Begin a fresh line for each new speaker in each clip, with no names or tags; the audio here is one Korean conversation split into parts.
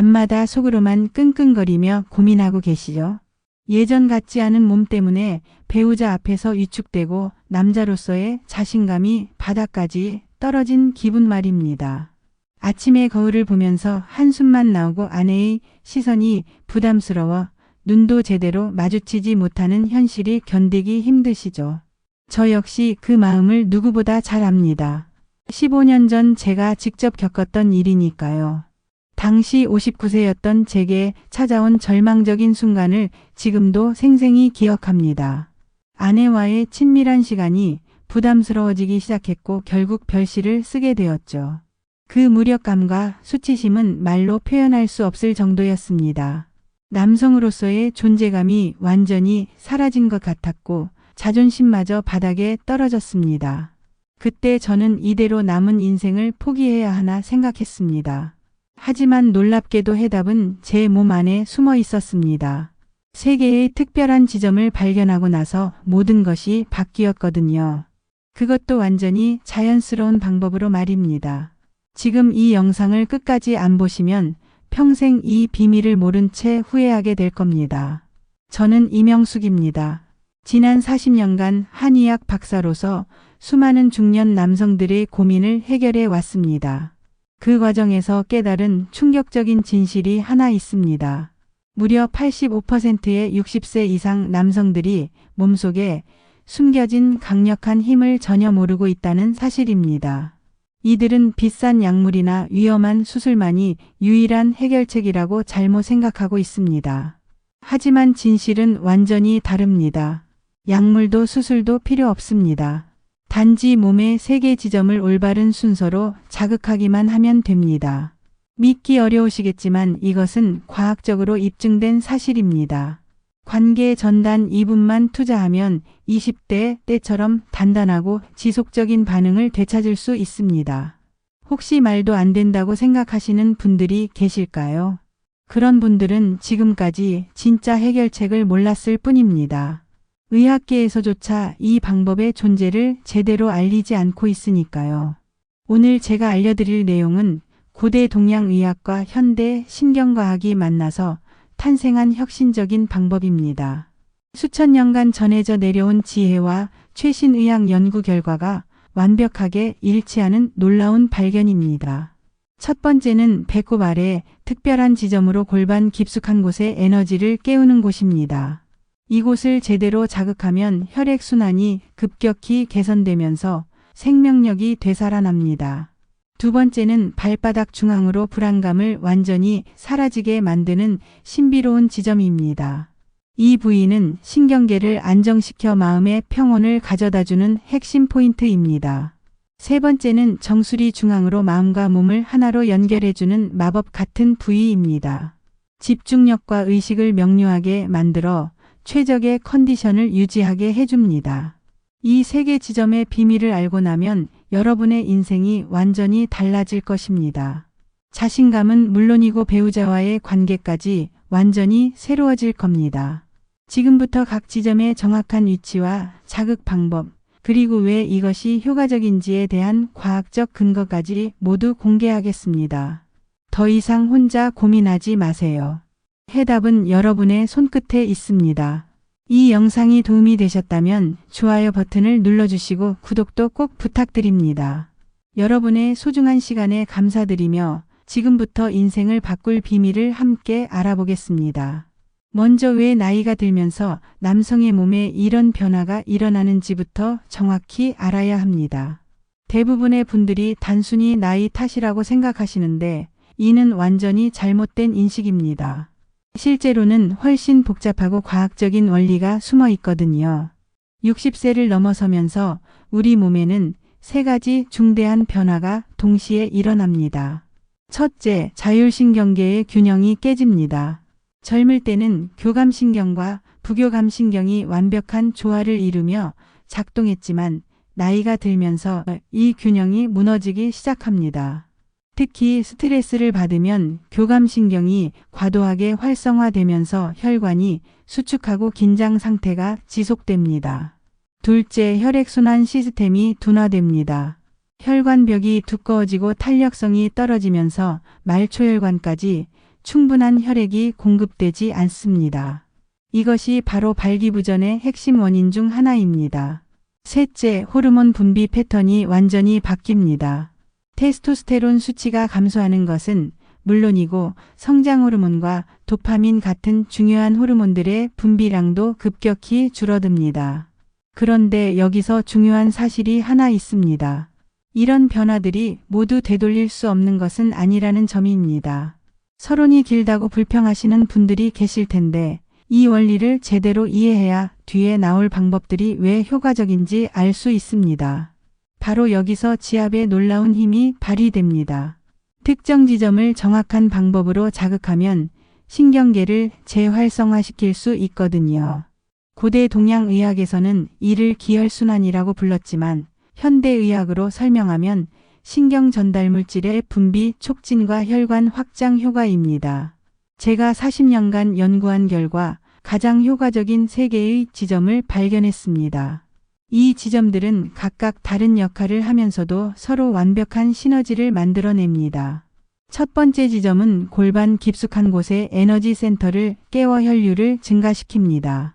밤마다 속으로만 끙끙거리며 고민하고 계시죠. 예전 같지 않은 몸 때문에 배우자 앞에서 위축되고 남자로서의 자신감이 바닥까지 떨어진 기분 말입니다. 아침에 거울을 보면서 한숨만 나오고 아내의 시선이 부담스러워 눈도 제대로 마주치지 못하는 현실이 견디기 힘드시죠. 저 역시 그 마음을 누구보다 잘 압니다. 15년 전 제가 직접 겪었던 일이니까요. 당시 59세였던 제게 찾아온 절망적인 순간을 지금도 생생히 기억합니다. 아내와의 친밀한 시간이 부담스러워지기 시작했고 결국 별시를 쓰게 되었죠. 그 무력감과 수치심은 말로 표현할 수 없을 정도였습니다. 남성으로서의 존재감이 완전히 사라진 것 같았고 자존심마저 바닥에 떨어졌습니다. 그때 저는 이대로 남은 인생을 포기해야 하나 생각했습니다. 하지만 놀랍게도 해답은 제 몸 안에 숨어 있었습니다. 세계의 특별한 지점을 발견하고 나서 모든 것이 바뀌었거든요. 그것도 완전히 자연스러운 방법으로 말입니다. 지금 이 영상을 끝까지 안 보시면 평생 이 비밀을 모른 채 후회하게 될 겁니다. 저는 이명숙입니다. 지난 40년간 한의학 박사로서 수많은 중년 남성들의 고민을 해결해 왔습니다. 그 과정에서 깨달은 충격적인 진실이 하나 있습니다. 무려 85%의 60세 이상 남성들이 몸속에 숨겨진 강력한 힘을 전혀 모르고 있다는 사실입니다. 이들은 비싼 약물이나 위험한 수술만이 유일한 해결책이라고 잘못 생각하고 있습니다. 하지만 진실은 완전히 다릅니다. 약물도 수술도 필요 없습니다. 단지 몸의 세계 지점을 올바른 순서로 자극하기만 하면 됩니다. 믿기 어려우시겠지만 이것은 과학적으로 입증된 사실입니다. 관계 전단 2분만 투자하면 20대 때처럼 단단하고 지속적인 반응을 되찾을 수 있습니다. 혹시 말도 안 된다고 생각하시는 분들이 계실까요? 그런 분들은 지금까지 진짜 해결책을 몰랐을 뿐입니다. 의학계에서조차 이 방법의 존재를 제대로 알리지 않고 있으니까요. 오늘 제가 알려드릴 내용은 고대 동양의학과 현대 신경과학이 만나서 탄생한 혁신적인 방법입니다. 수천 년간 전해져 내려온 지혜와 최신 의학 연구 결과가 완벽하게 일치하는 놀라운 발견입니다. 첫 번째는 배꼽 아래 특별한 지점으로 골반 깊숙한 곳에 에너지를 깨우는 곳입니다. 이곳을 제대로 자극하면 혈액순환이 급격히 개선되면서 생명력이 되살아납니다. 두 번째는 발바닥 중앙으로 불안감을 완전히 사라지게 만드는 신비로운 지점입니다. 이 부위는 신경계를 안정시켜 마음의 평온을 가져다주는 핵심 포인트입니다. 세 번째는 정수리 중앙으로 마음과 몸을 하나로 연결해주는 마법 같은 부위입니다. 집중력과 의식을 명료하게 만들어 최적의 컨디션을 유지하게 해줍니다. 이 세 개 지점의 비밀을 알고 나면 여러분의 인생이 완전히 달라질 것입니다. 자신감은 물론이고 배우자와의 관계까지 완전히 새로워질 겁니다. 지금부터 각 지점의 정확한 위치와 자극 방법, 그리고 왜 이것이 효과적인지에 대한 과학적 근거까지 모두 공개하겠습니다. 더 이상 혼자 고민하지 마세요. 해답은 여러분의 손끝에 있습니다. 이 영상이 도움이 되셨다면 좋아요 버튼을 눌러주시고 구독도 꼭 부탁드립니다. 여러분의 소중한 시간에 감사드리며 지금부터 인생을 바꿀 비밀을 함께 알아보겠습니다. 먼저 왜 나이가 들면서 남성의 몸에 이런 변화가 일어나는지부터 정확히 알아야 합니다. 대부분의 분들이 단순히 나이 탓이라고 생각하시는데 이는 완전히 잘못된 인식입니다. 실제로는 훨씬 복잡하고 과학적인 원리가 숨어 있거든요. 60세를 넘어서면서 우리 몸에는 세 가지 중대한 변화가 동시에 일어납니다. 첫째, 자율신경계의 균형이 깨집니다. 젊을 때는 교감신경과 부교감신경이 완벽한 조화를 이루며 작동했지만 나이가 들면서 이 균형이 무너지기 시작합니다. 특히 스트레스를 받으면 교감신경이 과도하게 활성화되면서 혈관이 수축하고 긴장 상태가 지속됩니다. 둘째, 혈액순환 시스템이 둔화됩니다. 혈관벽이 두꺼워지고 탄력성이 떨어지면서 말초혈관까지 충분한 혈액이 공급되지 않습니다. 이것이 바로 발기부전의 핵심 원인 중 하나입니다. 셋째, 호르몬 분비 패턴이 완전히 바뀝니다. 테스토스테론 수치가 감소하는 것은 물론이고 성장 호르몬과 도파민 같은 중요한 호르몬들의 분비량도 급격히 줄어듭니다. 그런데 여기서 중요한 사실이 하나 있습니다. 이런 변화들이 모두 되돌릴 수 없는 것은 아니라는 점입니다. 서론이 길다고 불평하시는 분들이 계실 텐데 이 원리를 제대로 이해해야 뒤에 나올 방법들이 왜 효과적인지 알 수 있습니다. 바로 여기서 지압의 놀라운 힘이 발휘됩니다. 특정 지점을 정확한 방법으로 자극하면 신경계를 재활성화시킬 수 있거든요. 고대 동양의학에서는 이를 기혈순환이라고 불렀지만 현대의학으로 설명하면 신경 전달 물질의 분비 촉진과 혈관 확장 효과입니다. 제가 40년간 연구한 결과 가장 효과적인 세 개의 지점을 발견했습니다. 이 지점들은 각각 다른 역할을 하면서도 서로 완벽한 시너지를 만들어냅니다. 첫 번째 지점은 골반 깊숙한 곳의 에너지 센터를 깨워 혈류를 증가시킵니다.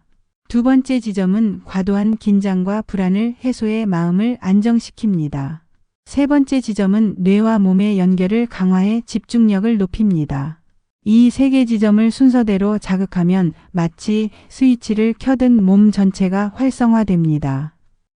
두 번째 지점은 과도한 긴장과 불안을 해소해 마음을 안정시킵니다. 세 번째 지점은 뇌와 몸의 연결을 강화해 집중력을 높입니다. 이 세 개 지점을 순서대로 자극하면 마치 스위치를 켜든 몸 전체가 활성화됩니다.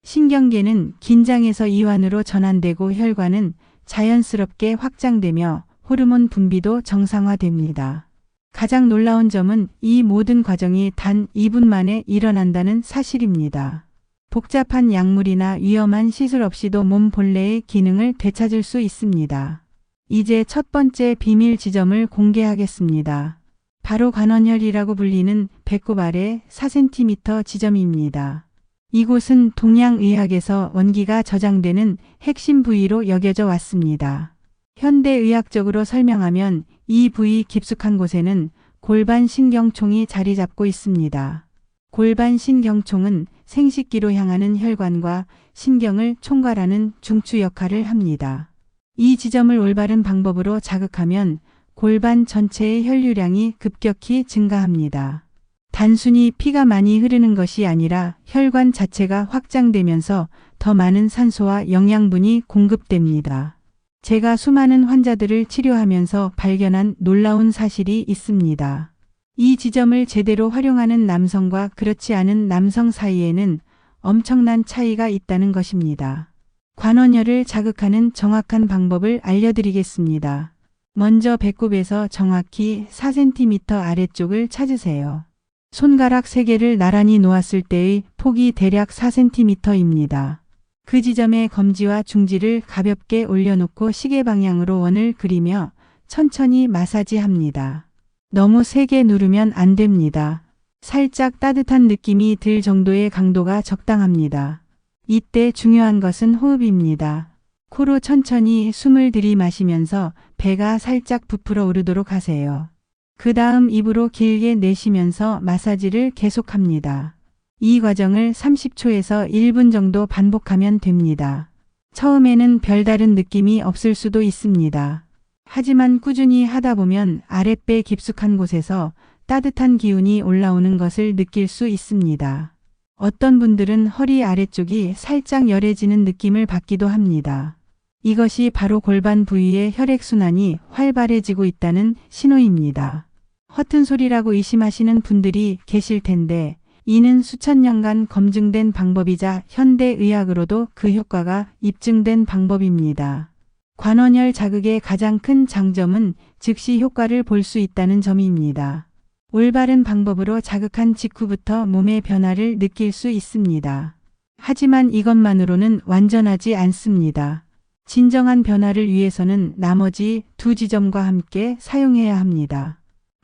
신경계는 긴장에서 이완으로 전환되고 혈관은 자연스럽게 확장되며 호르몬 분비도 정상화됩니다. 가장 놀라운 점은 이 모든 과정이 단 2분 만에 일어난다는 사실입니다. 복잡한 약물이나 위험한 시술 없이도 몸 본래의 기능을 되찾을 수 있습니다. 이제 첫 번째 비밀 지점을 공개하겠습니다. 바로 관원혈이라고 불리는 배꼽 아래 4cm 지점입니다. 이곳은 동양의학에서 원기가 저장되는 핵심 부위로 여겨져 왔습니다. 현대의학적으로 설명하면 이 부위 깊숙한 곳에는 골반 신경총이 자리 잡고 있습니다. 골반 신경총은 생식기로 향하는 혈관과 신경을 총괄하는 중추 역할을 합니다. 이 지점을 올바른 방법으로 자극하면 골반 전체의 혈류량이 급격히 증가합니다. 단순히 피가 많이 흐르는 것이 아니라 혈관 자체가 확장되면서 더 많은 산소와 영양분이 공급됩니다. 제가 수많은 환자들을 치료하면서 발견한 놀라운 사실이 있습니다. 이 지점을 제대로 활용하는 남성과 그렇지 않은 남성 사이에는 엄청난 차이가 있다는 것입니다. 관원혈을 자극하는 정확한 방법을 알려드리겠습니다. 먼저 배꼽에서 정확히 4cm 아래쪽을 찾으세요. 손가락 3개를 나란히 놓았을 때의 폭이 대략 4cm입니다. 그 지점에 검지와 중지를 가볍게 올려놓고 시계 방향으로 원을 그리며 천천히 마사지합니다. 너무 세게 누르면 안 됩니다. 살짝 따뜻한 느낌이 들 정도의 강도가 적당합니다. 이때 중요한 것은 호흡입니다. 코로 천천히 숨을 들이마시면서 배가 살짝 부풀어 오르도록 하세요. 그 다음 입으로 길게 내쉬면서 마사지를 계속합니다. 이 과정을 30초에서 1분 정도 반복하면 됩니다. 처음에는 별다른 느낌이 없을 수도 있습니다. 하지만 꾸준히 하다 보면 아랫배 깊숙한 곳에서 따뜻한 기운이 올라오는 것을 느낄 수 있습니다. 어떤 분들은 허리 아래쪽이 살짝 열해지는 느낌을 받기도 합니다. 이것이 바로 골반 부위의 혈액순환이 활발해지고 있다는 신호입니다. 허튼 소리라고 의심하시는 분들이 계실 텐데 이는 수천 년간 검증된 방법이자 현대의학으로도 그 효과가 입증된 방법입니다. 관원혈 자극의 가장 큰 장점은 즉시 효과를 볼 수 있다는 점입니다. 올바른 방법으로 자극한 직후부터 몸의 변화를 느낄 수 있습니다. 하지만 이것만으로는 완전하지 않습니다. 진정한 변화를 위해서는 나머지 두 지점과 함께 사용해야 합니다.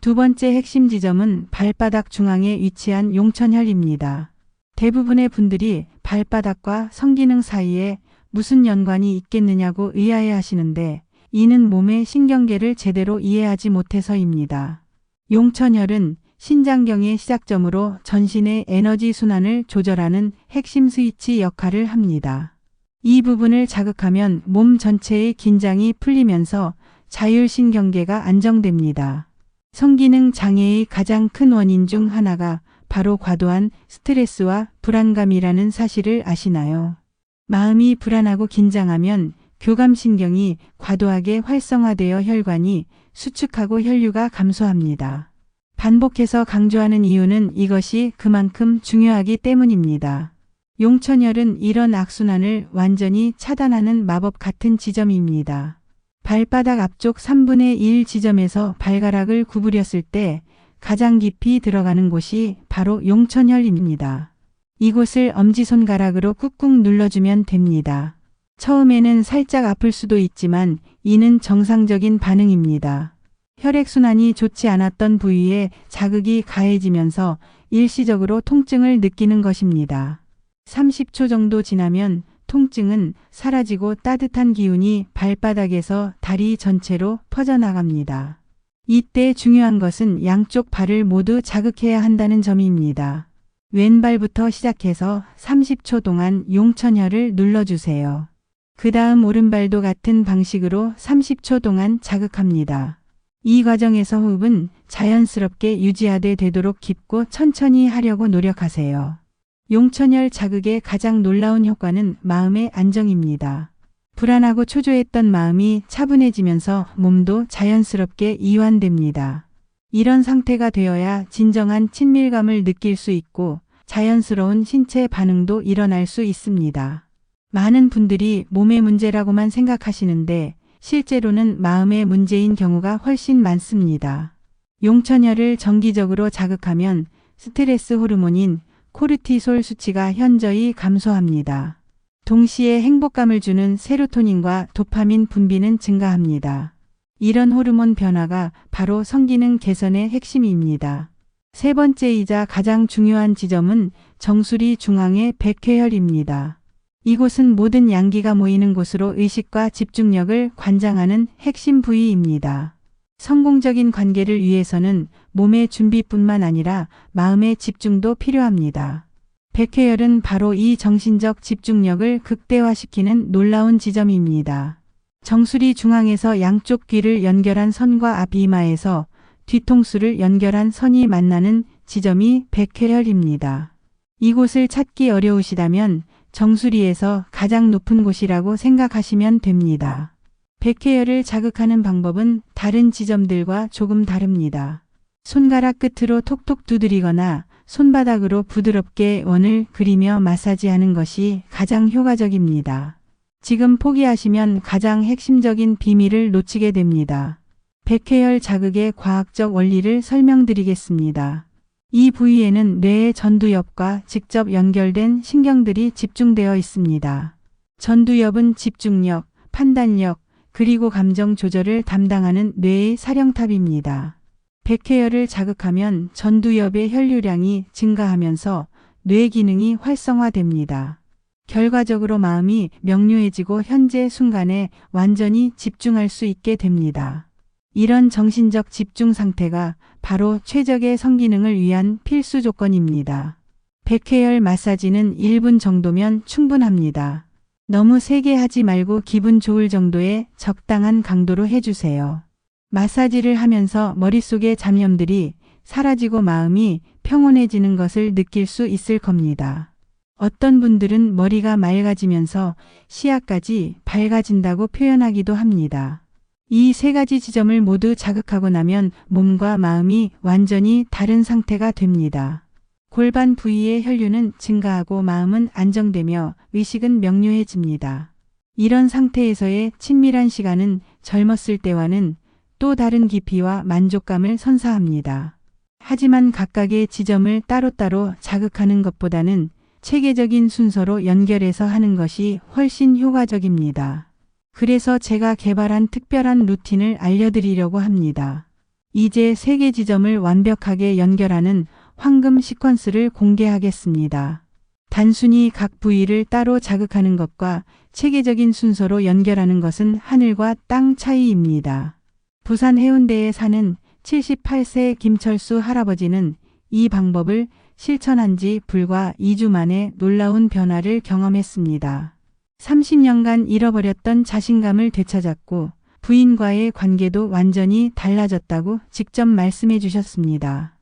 두 번째 핵심 지점은 발바닥 중앙에 위치한 용천혈입니다. 대부분의 분들이 발바닥과 성기능 사이에 무슨 연관이 있겠느냐고 의아해 하시는데 이는 몸의 신경계를 제대로 이해하지 못해서입니다. 용천혈은 신장경의 시작점으로 전신의 에너지 순환을 조절하는 핵심 스위치 역할을 합니다. 이 부분을 자극하면 몸 전체의 긴장이 풀리면서 자율신경계가 안정됩니다. 성기능 장애의 가장 큰 원인 중 하나가 바로 과도한 스트레스와 불안감이라는 사실을 아시나요? 마음이 불안하고 긴장하면 교감신경이 과도하게 활성화되어 혈관이 수축하고 혈류가 감소합니다. 반복해서 강조하는 이유는 이것이 그만큼 중요하기 때문입니다. 용천혈은 이런 악순환을 완전히 차단하는 마법 같은 지점입니다. 발바닥 앞쪽 3분의 1 지점에서 발가락을 구부렸을 때 가장 깊이 들어가는 곳이 바로 용천혈입니다. 이곳을 엄지손가락으로 꾹꾹 눌러주면 됩니다. 처음에는 살짝 아플 수도 있지만 이는 정상적인 반응입니다. 혈액순환이 좋지 않았던 부위에 자극이 가해지면서 일시적으로 통증을 느끼는 것입니다. 30초 정도 지나면 통증은 사라지고 따뜻한 기운이 발바닥에서 다리 전체로 퍼져나갑니다. 이때 중요한 것은 양쪽 발을 모두 자극해야 한다는 점입니다. 왼발부터 시작해서 30초 동안 용천혈을 눌러주세요. 그 다음 오른발도 같은 방식으로 30초 동안 자극합니다. 이 과정에서 호흡은 자연스럽게 유지하되 되도록 깊고 천천히 하려고 노력하세요. 용천혈 자극의 가장 놀라운 효과는 마음의 안정입니다. 불안하고 초조했던 마음이 차분해지면서 몸도 자연스럽게 이완됩니다. 이런 상태가 되어야 진정한 친밀감을 느낄 수 있고 자연스러운 신체 반응도 일어날 수 있습니다. 많은 분들이 몸의 문제라고만 생각하시는데 실제로는 마음의 문제인 경우가 훨씬 많습니다. 용천혈을 정기적으로 자극하면 스트레스 호르몬인 코르티솔 수치가 현저히 감소합니다. 동시에 행복감을 주는 세로토닌과 도파민 분비는 증가합니다. 이런 호르몬 변화가 바로 성기능 개선의 핵심입니다. 세 번째이자 가장 중요한 지점은 정수리 중앙의 백회혈입니다. 이곳은 모든 양기가 모이는 곳으로 의식과 집중력을 관장하는 핵심 부위입니다. 성공적인 관계를 위해서는 몸의 준비뿐만 아니라 마음의 집중도 필요합니다. 백회열은 바로 이 정신적 집중력을 극대화시키는 놀라운 지점입니다. 정수리 중앙에서 양쪽 귀를 연결한 선과 앞 이마에서 뒤통수를 연결한 선이 만나는 지점이 백회열입니다. 이곳을 찾기 어려우시다면 정수리에서 가장 높은 곳이라고 생각하시면 됩니다. 백회열을 자극하는 방법은 다른 지점들과 조금 다릅니다. 손가락 끝으로 톡톡 두드리거나 손바닥으로 부드럽게 원을 그리며 마사지하는 것이 가장 효과적입니다. 지금 포기하시면 가장 핵심적인 비밀을 놓치게 됩니다. 백회열 자극의 과학적 원리를 설명드리겠습니다. 이 부위에는 뇌의 전두엽과 직접 연결된 신경들이 집중되어 있습니다. 전두엽은 집중력, 판단력, 그리고 감정 조절을 담당하는 뇌의 사령탑입니다. 백회열을 자극하면 전두엽의 혈류량이 증가하면서 뇌 기능이 활성화됩니다. 결과적으로 마음이 명료해지고 현재 순간에 완전히 집중할 수 있게 됩니다. 이런 정신적 집중 상태가 바로 최적의 성기능을 위한 필수 조건입니다. 백회열 마사지는 1분 정도면 충분합니다. 너무 세게 하지 말고 기분 좋을 정도의 적당한 강도로 해주세요. 마사지를 하면서 머릿속의 잡념들이 사라지고 마음이 평온해지는 것을 느낄 수 있을 겁니다. 어떤 분들은 머리가 맑아지면서 시야까지 밝아진다고 표현하기도 합니다. 이 세 가지 지점을 모두 자극하고 나면 몸과 마음이 완전히 다른 상태가 됩니다. 골반 부위의 혈류는 증가하고 마음은 안정되며 의식은 명료해집니다. 이런 상태에서의 친밀한 시간은 젊었을 때와는 또 다른 깊이와 만족감을 선사합니다. 하지만 각각의 지점을 따로따로 자극하는 것보다는 체계적인 순서로 연결해서 하는 것이 훨씬 효과적입니다. 그래서 제가 개발한 특별한 루틴을 알려드리려고 합니다. 이제 세 개 지점을 완벽하게 연결하는 황금 시퀀스를 공개하겠습니다. 단순히 각 부위를 따로 자극하는 것과 체계적인 순서로 연결하는 것은 하늘과 땅 차이입니다. 부산 해운대에 사는 78세 김철수 할아버지는 이 방법을 실천한 지 불과 2주 만에 놀라운 변화를 경험했습니다. 30년간 잃어버렸던 자신감을 되찾았고 부인과의 관계도 완전히 달라졌다고 직접 말씀해 주셨습니다.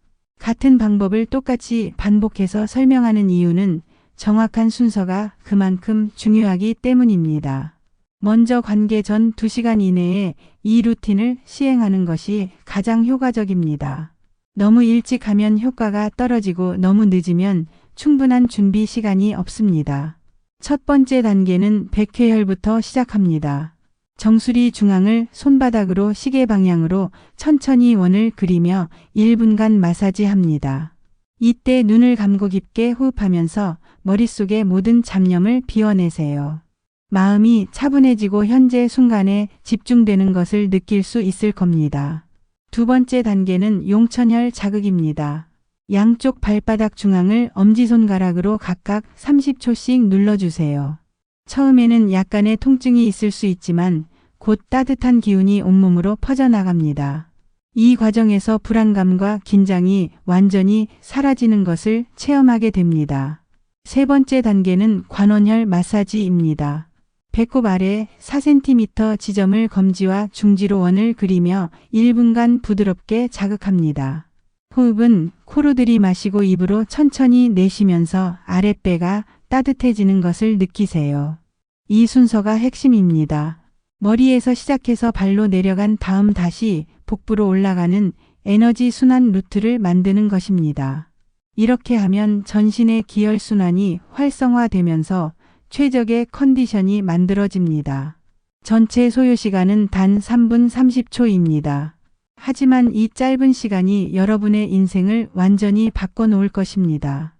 같은 방법을 똑같이 반복해서 설명하는 이유는 정확한 순서가 그만큼 중요하기 때문입니다. 먼저 관계 전 2시간 이내에 이 루틴을 시행하는 것이 가장 효과적입니다. 너무 일찍 하면 효과가 떨어지고 너무 늦으면 충분한 준비 시간이 없습니다. 첫 번째 단계는 백회혈부터 시작합니다. 정수리 중앙을 손바닥으로 시계 방향으로 천천히 원을 그리며 1분간 마사지합니다. 이때 눈을 감고 깊게 호흡하면서 머릿속의 모든 잡념을 비워내세요. 마음이 차분해지고 현재 순간에 집중되는 것을 느낄 수 있을 겁니다. 두 번째 단계는 용천혈 자극입니다. 양쪽 발바닥 중앙을 엄지손가락으로 각각 30초씩 눌러주세요. 처음에는 약간의 통증이 있을 수 있지만 곧 따뜻한 기운이 온몸으로 퍼져나갑니다. 이 과정에서 불안감과 긴장이 완전히 사라지는 것을 체험하게 됩니다. 세 번째 단계는 관원혈 마사지입니다. 배꼽 아래 4cm 지점을 검지와 중지로 원을 그리며 1분간 부드럽게 자극합니다. 호흡은 코로 들이마시고 입으로 천천히 내쉬면서 아랫배가 따뜻해지는 것을 느끼세요. 이 순서가 핵심입니다. 머리에서 시작해서 발로 내려간 다음 다시 복부로 올라가는 에너지 순환 루트를 만드는 것입니다. 이렇게 하면 전신의 기혈 순환이 활성화되면서 최적의 컨디션이 만들어집니다. 전체 소요 시간은 단 3분 30초입니다. 하지만 이 짧은 시간이 여러분의 인생을 완전히 바꿔놓을 것입니다.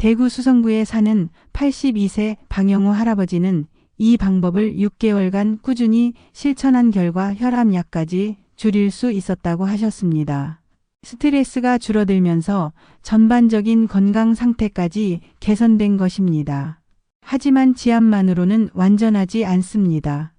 대구 수성구에 사는 82세 방영호 할아버지는 이 방법을 6개월간 꾸준히 실천한 결과 혈압약까지 줄일 수 있었다고 하셨습니다. 스트레스가 줄어들면서 전반적인 건강 상태까지 개선된 것입니다. 하지만 지압만으로는 완전하지 않습니다.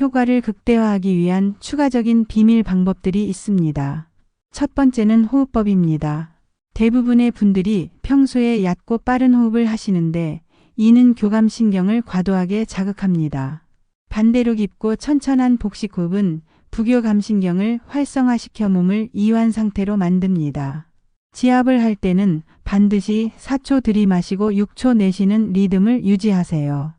효과를 극대화하기 위한 추가적인 비밀 방법들이 있습니다. 첫 번째는 호흡법입니다. 대부분의 분들이 평소에 얕고 빠른 호흡을 하시는데 이는 교감신경을 과도하게 자극합니다. 반대로 깊고 천천한 복식호흡은 부교감신경을 활성화시켜 몸을 이완 상태로 만듭니다. 지압을 할 때는 반드시 4초 들이마시고 6초 내쉬는 리듬을 유지하세요.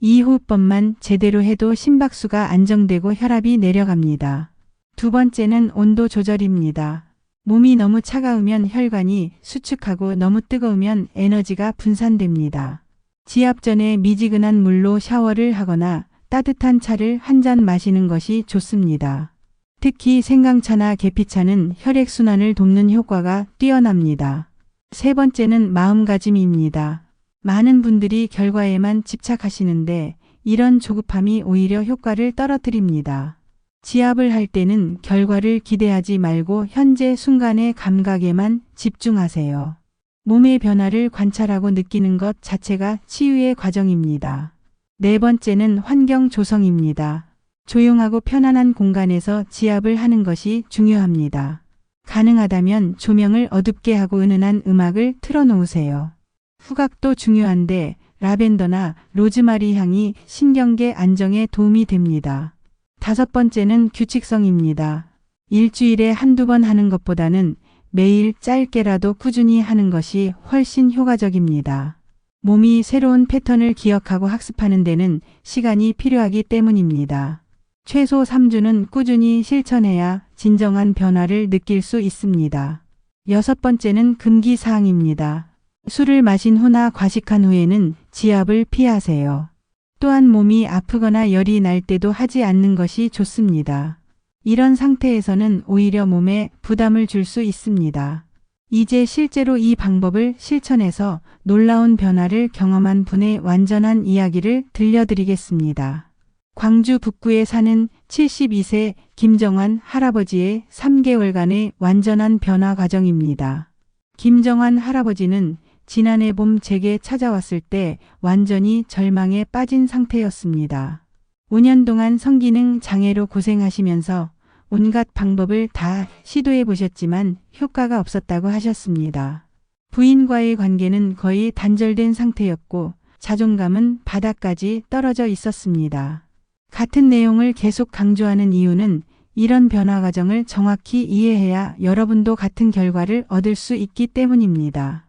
이 호흡법만 제대로 해도 심박수가 안정되고 혈압이 내려갑니다. 두 번째는 온도 조절입니다. 몸이 너무 차가우면 혈관이 수축하고 너무 뜨거우면 에너지가 분산됩니다. 지압 전에 미지근한 물로 샤워를 하거나 따뜻한 차를 한 잔 마시는 것이 좋습니다. 특히 생강차나 계피차는 혈액순환을 돕는 효과가 뛰어납니다. 세 번째는 마음가짐입니다. 많은 분들이 결과에만 집착하시는데 이런 조급함이 오히려 효과를 떨어뜨립니다. 지압을 할 때는 결과를 기대하지 말고 현재 순간의 감각에만 집중하세요. 몸의 변화를 관찰하고 느끼는 것 자체가 치유의 과정입니다. 네 번째는 환경 조성입니다. 조용하고 편안한 공간에서 지압을 하는 것이 중요합니다. 가능하다면 조명을 어둡게 하고 은은한 음악을 틀어놓으세요. 후각도 중요한데 라벤더나 로즈마리 향이 신경계 안정에 도움이 됩니다. 다섯 번째는 규칙성입니다. 일주일에 한두 번 하는 것보다는 매일 짧게라도 꾸준히 하는 것이 훨씬 효과적입니다. 몸이 새로운 패턴을 기억하고 학습하는 데는 시간이 필요하기 때문입니다. 최소 3주는 꾸준히 실천해야 진정한 변화를 느낄 수 있습니다. 여섯 번째는 금기사항입니다. 술을 마신 후나 과식한 후에는 지압을 피하세요. 또한 몸이 아프거나 열이 날 때도 하지 않는 것이 좋습니다. 이런 상태에서는 오히려 몸에 부담을 줄 수 있습니다. 이제 실제로 이 방법을 실천해서 놀라운 변화를 경험한 분의 완전한 이야기를 들려드리겠습니다. 광주 북구에 사는 72세 김정환 할아버지의 3개월간의 완전한 변화 과정입니다. 김정환 할아버지는 지난해 봄 제게 찾아왔을 때 완전히 절망에 빠진 상태였습니다. 5년 동안 성기능 장애로 고생하시면서 온갖 방법을 다 시도해 보셨지만 효과가 없었다고 하셨습니다. 부인과의 관계는 거의 단절된 상태였고 자존감은 바닥까지 떨어져 있었습니다. 같은 내용을 계속 강조하는 이유는 이런 변화 과정을 정확히 이해해야 여러분도 같은 결과를 얻을 수 있기 때문입니다.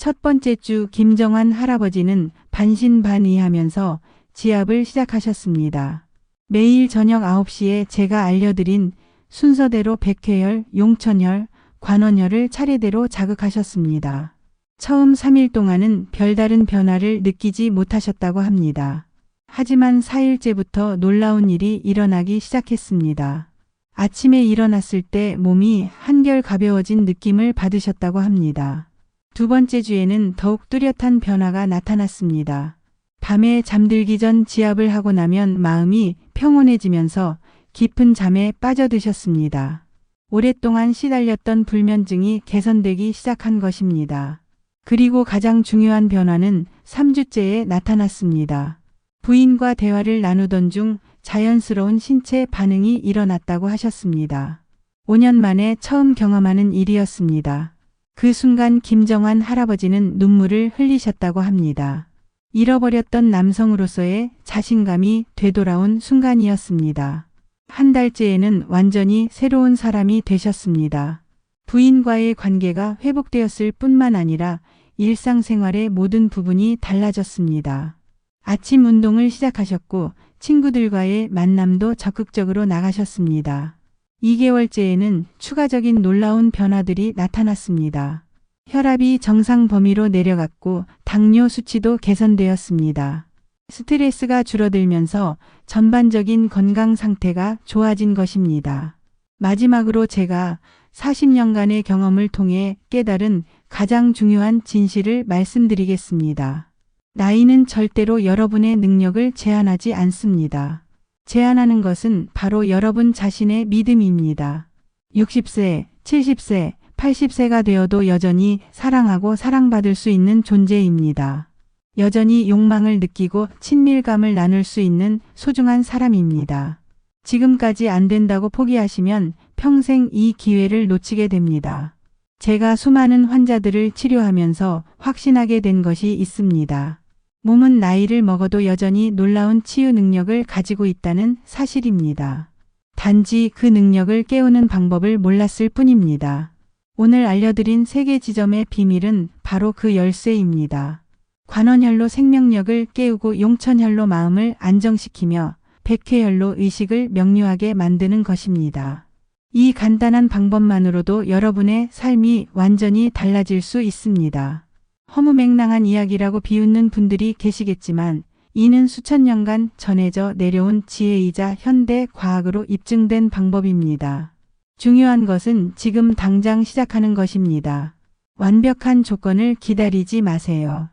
첫 번째 주 김정환 할아버지는 반신반의하면서 지압을 시작하셨습니다. 매일 저녁 9시에 제가 알려드린 순서대로 백회열, 용천열, 관원열을 차례대로 자극하셨습니다. 처음 3일 동안은 별다른 변화를 느끼지 못하셨다고 합니다. 하지만 4일째부터 놀라운 일이 일어나기 시작했습니다. 아침에 일어났을 때 몸이 한결 가벼워진 느낌을 받으셨다고 합니다. 두 번째 주에는 더욱 뚜렷한 변화가 나타났습니다. 밤에 잠들기 전 지압을 하고 나면 마음이 평온해지면서 깊은 잠에 빠져드셨습니다. 오랫동안 시달렸던 불면증이 개선되기 시작한 것입니다. 그리고 가장 중요한 변화는 3주째에 나타났습니다. 부인과 대화를 나누던 중 자연스러운 신체 반응이 일어났다고 하셨습니다. 5년 만에 처음 경험하는 일이었습니다. 그 순간 김정환 할아버지는 눈물을 흘리셨다고 합니다. 잃어버렸던 남성으로서의 자신감이 되돌아온 순간이었습니다. 한 달째에는 완전히 새로운 사람이 되셨습니다. 부인과의 관계가 회복되었을 뿐만 아니라 일상생활의 모든 부분이 달라졌습니다. 아침 운동을 시작하셨고 친구들과의 만남도 적극적으로 나가셨습니다. 2개월째에는 추가적인 놀라운 변화들이 나타났습니다. 혈압이 정상 범위로 내려갔고 당뇨 수치도 개선되었습니다. 스트레스가 줄어들면서 전반적인 건강 상태가 좋아진 것입니다. 마지막으로 제가 40년간의 경험을 통해 깨달은 가장 중요한 진실을 말씀드리겠습니다. 나이는 절대로 여러분의 능력을 제한하지 않습니다. 제한하는 것은 바로 여러분 자신의 믿음입니다. 60세, 70세, 80세가 되어도 여전히 사랑하고 사랑받을 수 있는 존재입니다. 여전히 욕망을 느끼고 친밀감을 나눌 수 있는 소중한 사람입니다. 지금까지 안 된다고 포기하시면 평생 이 기회를 놓치게 됩니다. 제가 수많은 환자들을 치료하면서 확신하게 된 것이 있습니다. 몸은 나이를 먹어도 여전히 놀라운 치유 능력을 가지고 있다는 사실입니다. 단지 그 능력을 깨우는 방법을 몰랐을 뿐입니다. 오늘 알려드린 세계 지점의 비밀은 바로 그 열쇠입니다. 관원혈로 생명력을 깨우고 용천혈로 마음을 안정시키며 백회혈로 의식을 명료하게 만드는 것입니다. 이 간단한 방법만으로도 여러분의 삶이 완전히 달라질 수 있습니다. 허무맹랑한 이야기라고 비웃는 분들이 계시겠지만 이는 수천 년간 전해져 내려온 지혜이자 현대 과학으로 입증된 방법입니다. 중요한 것은 지금 당장 시작하는 것입니다. 완벽한 조건을 기다리지 마세요.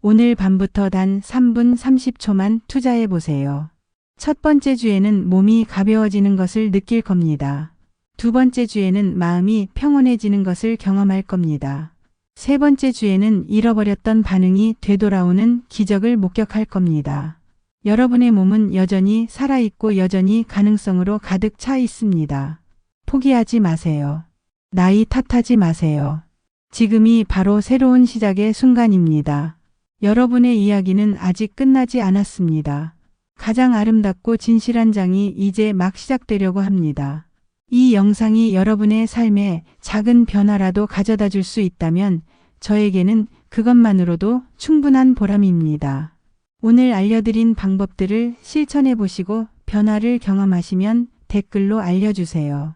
오늘 밤부터 단 3분 30초만 투자해 보세요. 첫 번째 주에는 몸이 가벼워지는 것을 느낄 겁니다. 두 번째 주에는 마음이 평온해지는 것을 경험할 겁니다. 세 번째 주에는 잃어버렸던 반응이 되돌아오는 기적을 목격할 겁니다. 여러분의 몸은 여전히 살아있고 여전히 가능성으로 가득 차 있습니다. 포기하지 마세요. 나이 탓하지 마세요. 지금이 바로 새로운 시작의 순간입니다. 여러분의 이야기는 아직 끝나지 않았습니다. 가장 아름답고 진실한 장이 이제 막 시작되려고 합니다. 이 영상이 여러분의 삶에 작은 변화라도 가져다 줄 수 있다면 저에게는 그것만으로도 충분한 보람입니다. 오늘 알려드린 방법들을 실천해 보시고 변화를 경험하시면 댓글로 알려주세요.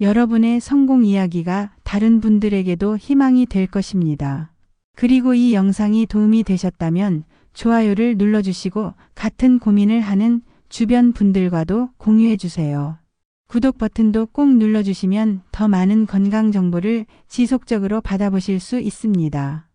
여러분의 성공 이야기가 다른 분들에게도 희망이 될 것입니다. 그리고 이 영상이 도움이 되셨다면 좋아요를 눌러주시고 같은 고민을 하는 주변 분들과도 공유해 주세요. 구독 버튼도 꼭 눌러주시면 더 많은 건강 정보를 지속적으로 받아보실 수 있습니다.